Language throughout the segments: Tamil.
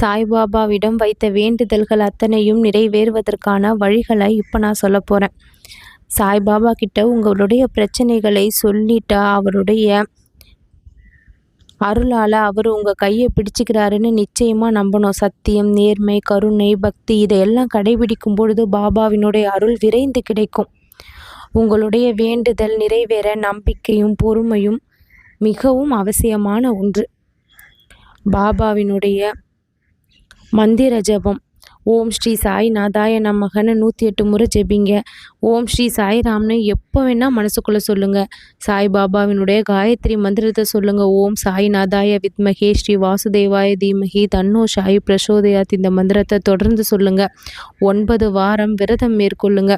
சாய்பாபாவிடம் வைத்த வேண்டுதல்கள் அத்தனையும் நிறைவேறுவதற்கான வழிகளை இப்போ நான் சொல்ல போகிறேன் சாய்பாபா கிட்ட உங்களுடைய பிரச்சனைகளை சொல்லிட்டா அவருடைய அருளால் அவர் உங்கள் கையை பிடிச்சிக்கிறாருன்னு நிச்சயமாக நம்பணும். சத்தியம் நேர்மை கருணை பக்தி இதையெல்லாம் கடைபிடிக்கும் பொழுது பாபாவினுடைய அருள் விரைந்து கிடைக்கும். உங்களுடைய வேண்டுதல் நிறைவேற நம்பிக்கையும் பொறுமையும் மிகவும் அவசியமான ஒன்று. பாபாவினுடைய மந்திர ஜபம். ஓம் ஸ்ரீ சாய் நாதாய நமகன்னு நூற்றி எட்டு முறை ஜெபிங்க. ஓம் ஸ்ரீ சாய்ராம்னு எப்போ வேணால் மனசுக்குள்ளே சொல்லுங்கள் சாய்பாபாவினுடைய காயத்ரி மந்திரத்தை சொல்லுங்கள் ஓம் சாய் நாதாய வித்மகே ஸ்ரீ வாசுதேவாய தீமகி தன்னோ சாய் பிரசோதயாத் இந்த மந்திரத்தை தொடர்ந்து சொல்லுங்கள் ஒன்பது வாரம் விரதம் மேற்கொள்ளுங்க.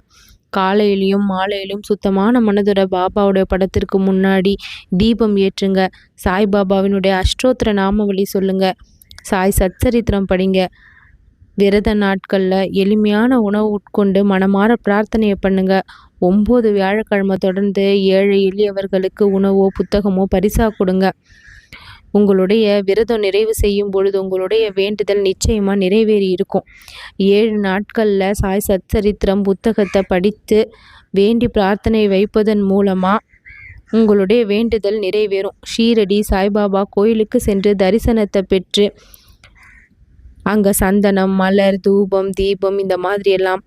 காலையிலையும் மாலையிலும் சுத்தமான மனதுட பாபாவுடைய படத்திற்கு முன்னாடி தீபம் ஏற்றுங்க. சாய்பாபாவினுடைய அஷ்டோத்திர நாமவழி சொல்லுங்கள் சாய் சச்சரித்திரம் படிங்க. விரத நாட்களில் எளிமையான உணவு உட்கொண்டு மனமாற பிரார்த்தனையை பண்ணுங்க. ஒம்பது வியாழக்கிழமை தொடர்ந்து ஏழை எளியவர்களுக்கு உணவோ புத்தகமோ பரிசா கொடுங்க. உங்களுடைய விரதம் நிறைவு செய்யும் பொழுது உங்களுடைய வேண்டுதல் நிச்சயமாக நிறைவேறி இருக்கும். ஏழு நாட்களில் சாய் சச்சரித்திரம் புத்தகத்தை படித்து வேண்டி பிரார்த்தனை வைப்பதன் மூலமாக உங்களுடைய வேண்டுதல் நிறைவேறும். ஷீரடி சாய்பாபா கோயிலுக்கு சென்று தரிசனத்தை பெற்று அங்கே சந்தனம் மலர் தூபம் தீபம் இந்த மாதிரி எல்லாம்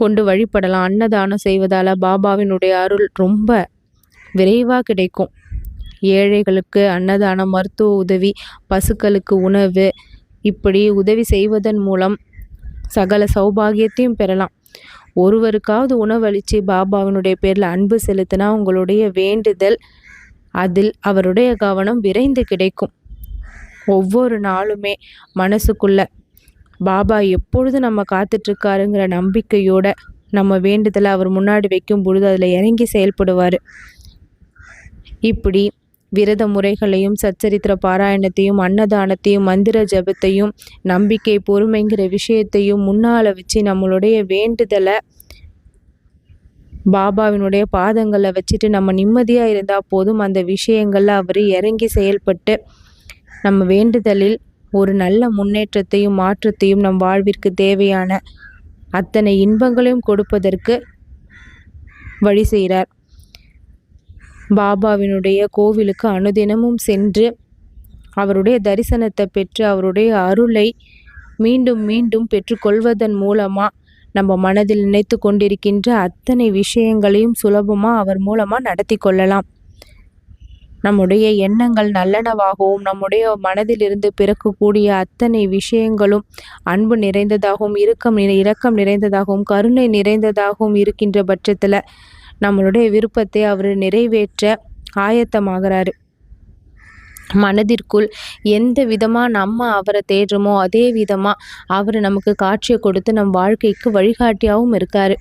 கொண்டு வழிபடலாம். அன்னதானம் செய்வதால் பாபாவினுடைய அருள் ரொம்ப விரைவாக கிடைக்கும். ஏழைகளுக்கு அன்னதானம் மருத்துவ உதவி பசுக்களுக்கு உணவு இப்படி உதவி செய்வதன் மூலம் சகல சௌபாகியத்தையும் பெறலாம். ஒருவருக்காவது உணவளித்து பாபாவினுடைய பேரில் அன்பு செலுத்தினா உங்களுடைய வேண்டுதல் அதில் அவருடைய கவனம் விரைந்து கிடைக்கும். ஒவ்வொரு நாளுமே மனசுக்குள்ள பாபா எப்பொழுது நம்ம காத்துட்ருக்காருங்கிற நம்பிக்கையோட நம்ம வேண்டுதலை அவர் முன்னாடி வைக்கும் பொழுது அதில் இறங்கி செயல்படுவார். இப்படி விரத முறைகளையும் சச்சரித்திர பாராயணத்தையும் அன்னதானத்தையும் மந்திர ஜபத்தையும் நம்பிக்கை பொறுமைங்கிற விஷயத்தையும் முன்னால் வச்சு நம்மளுடைய வேண்டுதலை பாபாவினுடைய பாதங்களை வச்சுட்டு நம்ம நிம்மதியாக இருந்தால் போதும். அந்த விஷயங்களில் அவர் இறங்கி செயல்பட்டு நம்ம வேண்டுதலில் ஒரு நல்ல முன்னேற்றத்தையும் மாற்றத்தையும் நம் வாழ்விற்கு தேவையான அத்தனை இன்பங்களையும் கொடுப்பதற்கு வழி செய்கிறார் பாபாவினுடைய கோவிலுக்கு அனுதினமும் சென்று அவருடைய தரிசனத்தை பெற்று அவருடைய அருளை மீண்டும் மீண்டும் பெற்றுக்கொள்வதன் மூலமாக நம்ம மனதில் நினைத்து கொண்டிருக்கின்ற அத்தனை விஷயங்களையும் சுலபமாக அவர் மூலமாக நடத்தி கொள்ளலாம். நம்முடைய எண்ணங்கள் நல்லனவாகவும் நம்முடைய மனதிலிருந்து பிறக்கக்கூடிய அத்தனை விஷயங்களும் அன்பு நிறைந்ததாகவும் இறுக்கம் இரக்கம் நிறைந்ததாகவும் கருணை நிறைந்ததாகவும் இருக்கின்ற பட்சத்தில் நம்மளுடைய விருப்பத்தை அவர் நிறைவேற்ற ஆயத்தமாகிறாரு. மனதிற்குள் எந்த விதமாக நம்ம அவரை தேடுறோமோ அதே விதமாக அவர் நமக்கு காட்சியை கொடுத்து நம் வாழ்க்கைக்கு வழிகாட்டியாகவும் இருக்கார்.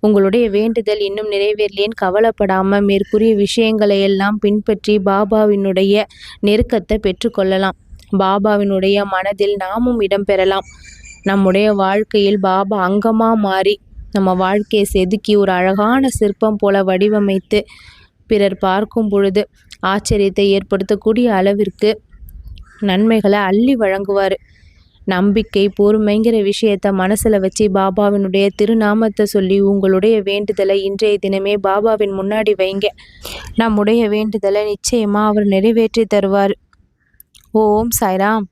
உங்களுடைய வேண்டுதல் இன்னும் நிறைவேறலேன்னு கவலைப்படாமல் மேற்கூறிய விஷயங்களை எல்லாம் பின்பற்றி பாபாவினுடைய நெருக்கத்தை பெற்றுக்கொள்ளலாம் பாபாவினுடைய மனதில் நாமும் இடம்பெறலாம் நம்முடைய வாழ்க்கையில் பாபா அங்கமாக மாறி நம்ம வாழ்க்கையை செதுக்கி ஒரு அழகான சிற்பம் போல வடிவமைத்து பிறர் பார்க்கும் பொழுது ஆச்சரியத்தை ஏற்படுத்தக்கூடிய அளவிற்கு நன்மைகளை அள்ளி வழங்குவார். நம்பிக்கை பொறுமைங்கிற விஷயத்த மனசில் வச்சு பாபாவினுடைய திருநாமத்தை சொல்லி உங்களுடைய வேண்டுதலை இன்றைய தினமே பாபாவின் முன்னாடி வைங்க. நம்முடைய வேண்டுதலை நிச்சயமாக அவர் நிறைவேற்றி தருவார். ஓம் சாய்ராம்.